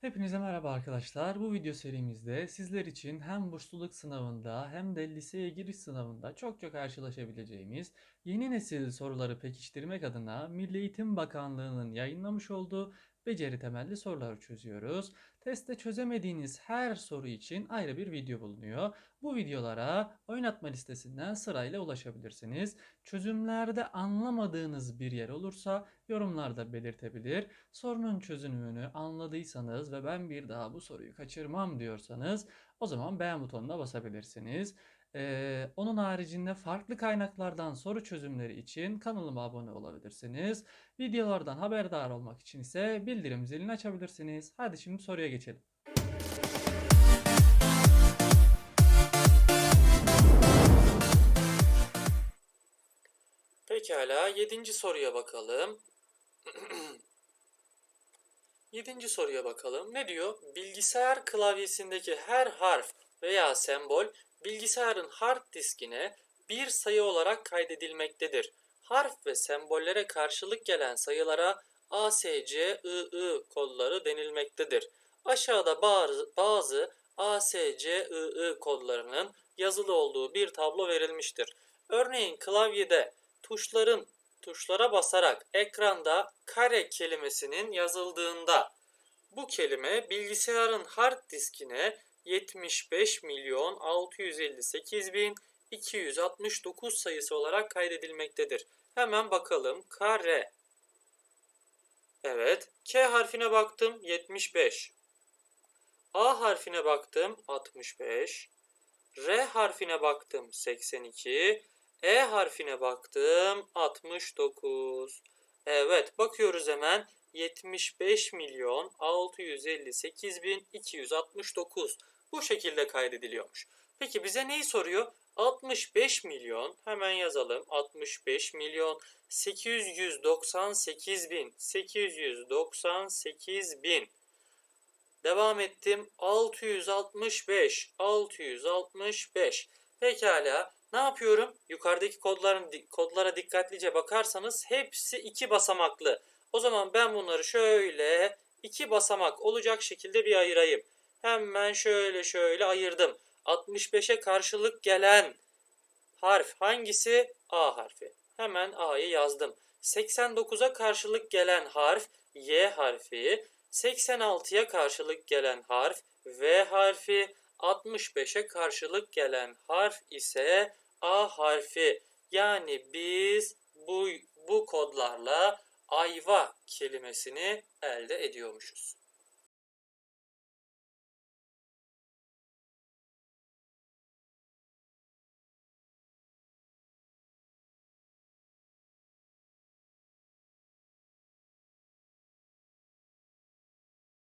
Hepinize merhaba arkadaşlar. Bu video serimizde sizler için hem bursluluk sınavında hem de liseye giriş sınavında çok çok karşılaşabileceğimiz yeni nesil soruları pekiştirmek adına Milli Eğitim Bakanlığı'nın yayınlamış olduğu beceri temelli soruları çözüyoruz. Testte çözemediğiniz her soru için ayrı bir video bulunuyor. Bu videolara oynatma listesinden sırayla ulaşabilirsiniz. Çözümlerde anlamadığınız bir yer olursa yorumlarda belirtebilir. Sorunun çözümünü anladıysanız ve ben bir daha bu soruyu kaçırmam diyorsanız o zaman beğen butonuna basabilirsiniz. Ee, onun haricinde farklı kaynaklardan soru çözümleri için kanalıma abone olabilirsiniz. Videolardan haberdar olmak için ise bildirim zilini açabilirsiniz. Hadi şimdi soruya geçelim. Pekala, yedinci soruya bakalım. Yedinci soruya bakalım. Ne diyor? Bilgisayar klavyesindeki her harf veya sembol bilgisayarın hard diskine bir sayı olarak kaydedilmektedir. Harf ve sembollere karşılık gelen sayılara A, S, C, I, I kodları denilmektedir. Aşağıda bazı, bazı A, S, C, I, I kodlarının yazılı olduğu bir tablo verilmiştir. Örneğin klavyede tuşların tuşlara basarak ekranda kare kelimesinin yazıldığında bu kelime bilgisayarın hard diskine 75 milyon 658 bin 269 sayısı olarak kaydedilmektedir. Hemen bakalım. Kare. Evet. K harfine baktım 75. A harfine baktım 65. R harfine baktım 82. E harfine baktım 69. Evet bakıyoruz hemen 75 milyon 658 bin 269 bu şekilde kaydediliyormuş. Peki bize neyi soruyor? 65 milyon hemen yazalım 65 milyon 898 bin 898 bin Devam ettim 665 665 Pekala ne yapıyorum? Yukarıdaki kodların kodlara dikkatlice bakarsanız hepsi iki basamaklı. O zaman ben bunları şöyle iki basamak olacak şekilde bir ayırayım. Hemen şöyle şöyle ayırdım. 65'e karşılık gelen harf hangisi? A harfi. Hemen A'yı yazdım. 89'a karşılık gelen harf Y harfi. 86'ya karşılık gelen harf V harfi. 65'e karşılık gelen harf ise A harfi. Yani biz bu bu kodlarla ayva kelimesini elde ediyormuşuz.